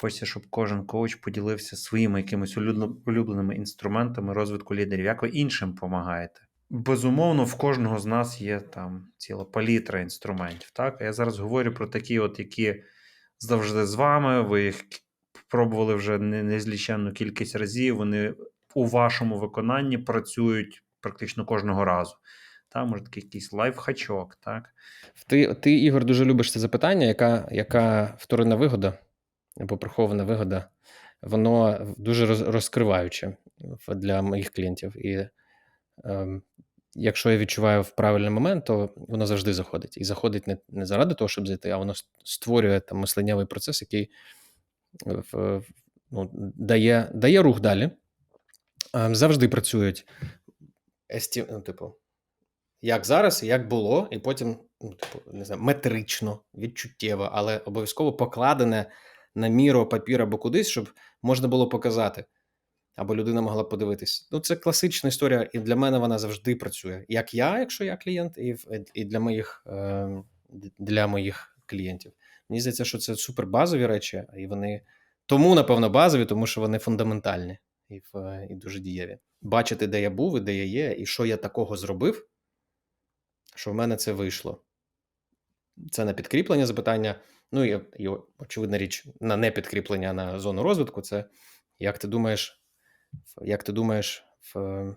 Хочеться, щоб кожен коуч поділився своїми якимись улюблен- улюбленими інструментами розвитку лідерів. Як ви іншим допомагаєте? Безумовно, в кожного з нас є там ціла палітра інструментів. Так, я зараз говорю про такі, от які завжди з вами. Ви їх пробували вже незліченну кількість разів. Вони у вашому виконанні працюють практично кожного разу. Та, може, такий якийсь лайфхачок, так? Ти, ти, Ігор, дуже любиш це запитання, яка, яка вторинна вигода або прихована вигода, воно дуже розкриваюче для моїх клієнтів. І ем, якщо я відчуваю в правильний момент, то воно завжди заходить. І заходить не, не заради того, щоб зайти, а воно створює там мисленнєвий процес, який в, в- ну, дає, дає рух далі. Ем, Завжди працюють есті, ну, типу, як зараз, як було, і потім, ну, типу, не знаю, метрично, відчуттєво, але обов'язково покладене на міру папір або кудись, щоб можна було показати, або людина могла подивитись. Ну, це класична історія, і для мене вона завжди працює. Як я, якщо я клієнт, і, і для моїх, е, для моїх клієнтів. Мені здається, що це супер базові речі, і вони тому, напевно, базові, тому що вони фундаментальні і, і дуже дієві. Бачити, де я був і де я є, і що я такого зробив, що в мене це вийшло. Це на підкріплення запитання. Ну і, і очевидна річ, на непідкріплення на зону розвитку. Це як ти думаєш, як ти думаєш, в,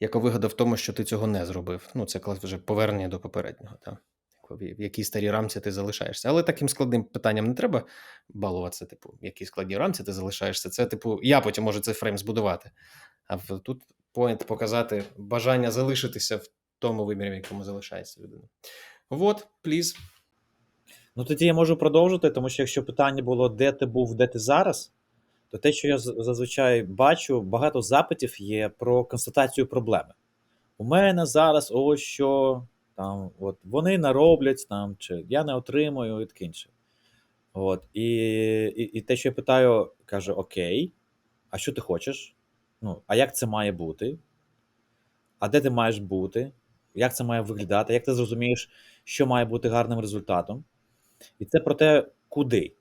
яка вигода в тому, що ти цього не зробив? Ну, це клас- вже повернення до попереднього. Та? В якій старій рамці ти залишаєшся. Але таким складним питанням не треба балуватися. Типу, в якій складній рамці ти залишаєшся. Це, типу, я потім можу цей фрейм збудувати. А тут поінт показати бажання залишитися в тому вимірі, в якому залишається людина. Вот, пліз. Ну тоді я можу продовжити, тому що якщо питання було, де ти був, де ти зараз, то те, що я зазвичай бачу, багато запитів є про констатацію проблеми. У мене зараз ось що там, от вони нароблять там, чи я не отримую і таке інше. От, і, і, і те, що я питаю, каже: Окей, а що ти хочеш? Ну, а як це має бути? А де ти маєш бути? Як це має виглядати? Як ти зрозумієш, що має бути гарним результатом? І це про те, куди.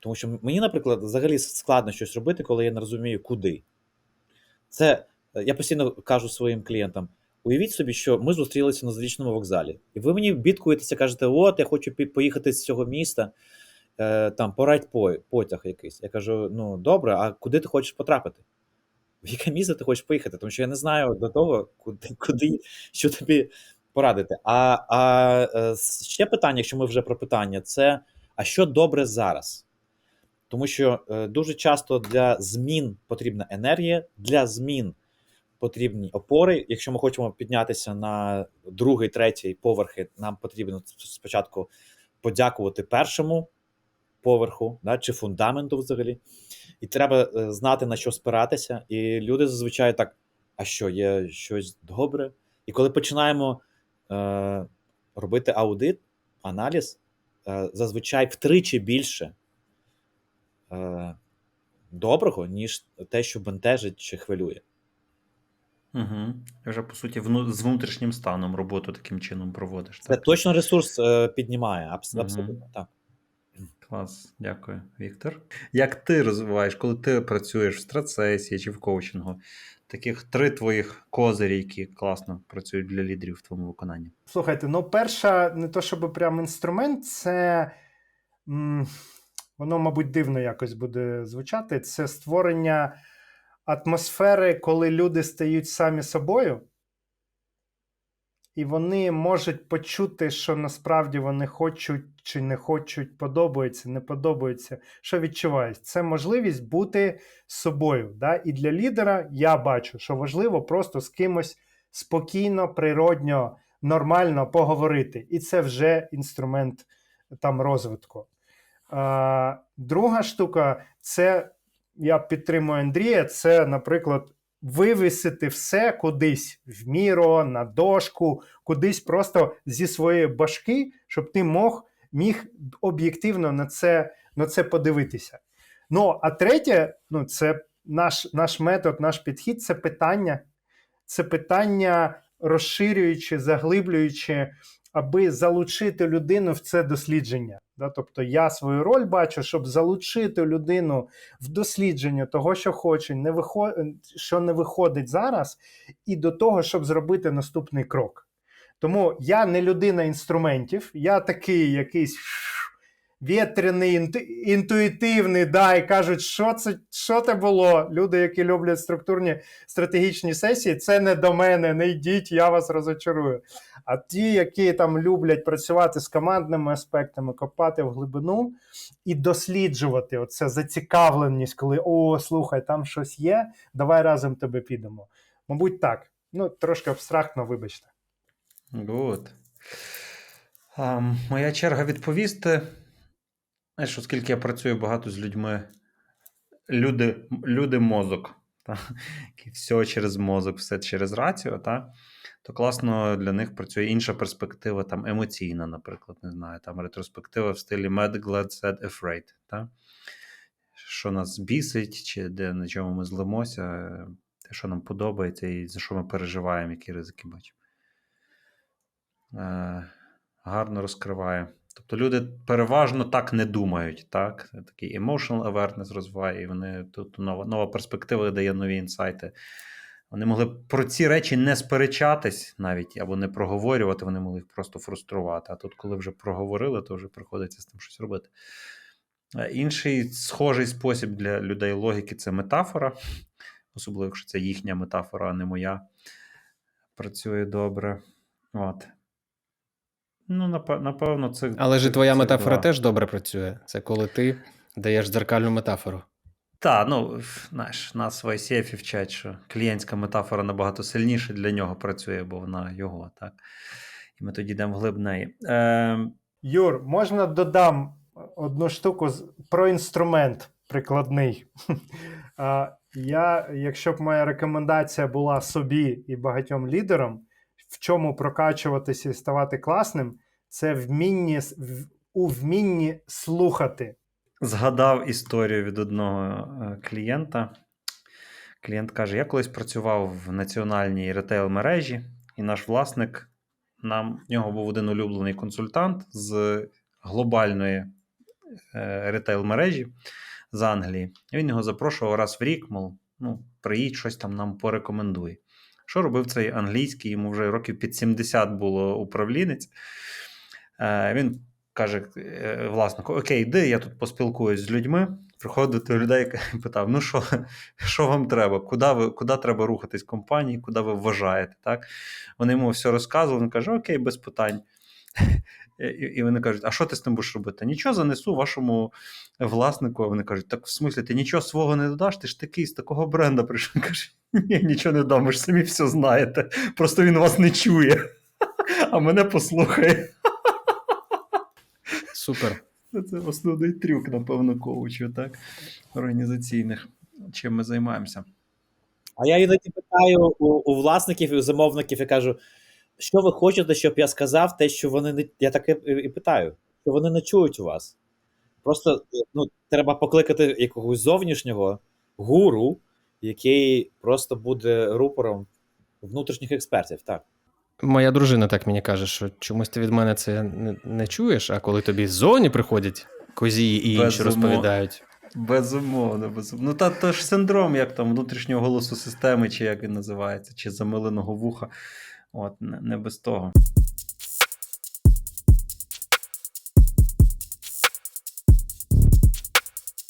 Тому що мені, наприклад, взагалі складно щось робити, коли я не розумію, куди. Це е, я постійно кажу своїм клієнтам: уявіть собі, що ми зустрілися на залізничному вокзалі, і ви мені бідкуєтеся, кажете, от я хочу поїхати з цього міста, е, там порадь потяг якийсь. Я кажу: ну добре, а куди ти хочеш потрапити? В яке місце ти хочеш поїхати? Тому що я не знаю до того, куди, куди що тобі порадити. А, а е, ще питання, якщо ми вже про питання, це а що добре зараз? Тому що е, дуже часто для змін потрібна енергія, для змін потрібні опори. Якщо ми хочемо піднятися на другий, третій поверхи, нам потрібно спочатку подякувати першому поверху, да, чи фундаменту взагалі. І треба е, знати, на що спиратися. І люди зазвичай так: а що, є щось добре? І коли починаємо робити аудит, аналіз, е, зазвичай втричі більше е, доброго, ніж те, що бентежить чи хвилює. Угу. Вже по суті вну... з внутрішнім станом роботу таким чином проводиш. Це Так? точно ресурс е, піднімає. Абс- угу. Абсолютно так. Клас, дякую, Віктор. Як ти розвиваєш, коли ти працюєш в стратсесії чи в коучингу? Таких три твоїх козирі, які класно працюють для лідерів в твоєму виконанні. Слухайте, ну перша, не то щоб прям інструмент, це м, воно, мабуть, дивно якось буде звучати. Це створення атмосфери, коли люди стають самі собою, і вони можуть почути, що насправді вони хочуть чи не хочуть, подобається, не подобається, що відчувають. Це можливість бути собою. Да? І для лідера я бачу, що важливо просто з кимось спокійно, природньо нормально поговорити. І це вже інструмент там розвитку. Друга штука це я підтримую Андрія. Це, наприклад, вивісити все кудись в міро, на дошку, кудись просто зі своєї башки, щоб ти мог, міг об'єктивно на це, на це подивитися. Ну, а третє, ну, це наш, наш метод, наш підхід це питання. Це питання розширюючи, заглиблюючи, аби залучити людину в це дослідження. Да? Тобто я свою роль бачу, щоб залучити людину в дослідження того, що хоче, не виход... що не виходить зараз, і до того, щоб зробити наступний крок. Тому я не людина інструментів, я такий якийсь вітряний, інту... інтуїтивний, да, і кажуть, що це що це було? Люди, які люблять структурні стратегічні сесії, це не до мене, не йдіть, я вас розочарую. А ті, які там люблять працювати з командними аспектами, копати в глибину і досліджувати оце зацікавленість, коли о, слухай, там щось є, давай разом тебе підемо. Мабуть, так. Ну, трошки абстрактно, вибачте. Good. А, моя черга відповісти. Знаєш, оскільки я працюю багато з людьми, люди, люди мозок. Та? Все через мозок, все через раціо, та? то класно для них працює інша перспектива, там емоційна, наприклад, не знаю, там ретроспектива в стилі Mad, Glad, Sad, Afraid. Та? Що нас бісить, чи де на чому ми злимося, те, що нам подобається, і за що ми переживаємо, які ризики бачимо. Е, гарно розкриває. Тобто люди переважно так не думають. Так? Такий emotional awareness розвиває, і вони тут нова, нова перспектива дає нові інсайти. Вони могли про ці речі не сперечатись навіть або не проговорювати, вони могли їх просто фруструвати. А тут, коли вже проговорили, то вже приходиться з тим щось робити. Е, Інший схожий спосіб для людей логіки це метафора, особливо, якщо це їхня метафора, а не моя. Працює добре. От. Ну, напе- напевно, це. Але ж твоя це метафора два. теж добре працює. Це коли ти даєш дзеркальну метафору. Так, ну знаєш, нас в ICF вчать, що клієнтська метафора набагато сильніше для нього працює, бо вона його, так. І ми тоді йдемо вглиб неї. Е, Юр, можна додам одну штуку з- про інструмент прикладний. Я, якщо б моя рекомендація була собі і багатьом лідерам, в чому прокачуватися і ставати класним, це вмінні, с- в- у вмінні слухати. згадав історію від одного е, клієнта. Клієнт каже: я колись працював в національній ретейл мережі, і наш власник, нам в нього був один улюблений консультант з глобальної е, ретейл мережі з Англії. Він його запрошував раз в рік, мов, ну, приїдь, щось там нам порекомендуй. Що робив цей англійський? Йому вже років під 70 було управлінець. Е, Він каже е, власнику: Окей, йди, я тут поспілкуюсь з людьми. Приходив до людей і питав: ну що, що вам треба? Куди, ви, куди треба рухатись компанії, куди ви вважаєте? Так? Вони йому все розказували. Він каже: Окей, без питань. І, і вони кажуть: а що ти з тим будеш робити? Нічого занесу вашому власнику. А вони кажуть: так в смислі, ти нічого свого не додаш, ти ж такий з такого бренда прийшов. Він каже: Ні, нічого не дам, ви ж самі все знаєте. Просто він вас не чує, а мене послухає. Супер. Це основний трюк, напевно, коучів, так? Організаційних. Чим ми займаємося. А я іноді питаю у, у власників і у замовників і кажу, що ви хочете, щоб я сказав, те, що вони не. Я таке і питаю, що вони не чують у вас. Просто ну, треба покликати якогось зовнішнього гуру, який просто буде рупором внутрішніх експертів. Так. Моя дружина так мені каже, що чомусь ти від мене це не, не чуєш, а коли тобі ззовні приходять козії і інші Безумовно. розповідають. Безумовно, безумовно. Ну, та то ж синдром, як там внутрішнього голосу системи, чи як він називається, чи замиленого вуха. От, не, без того.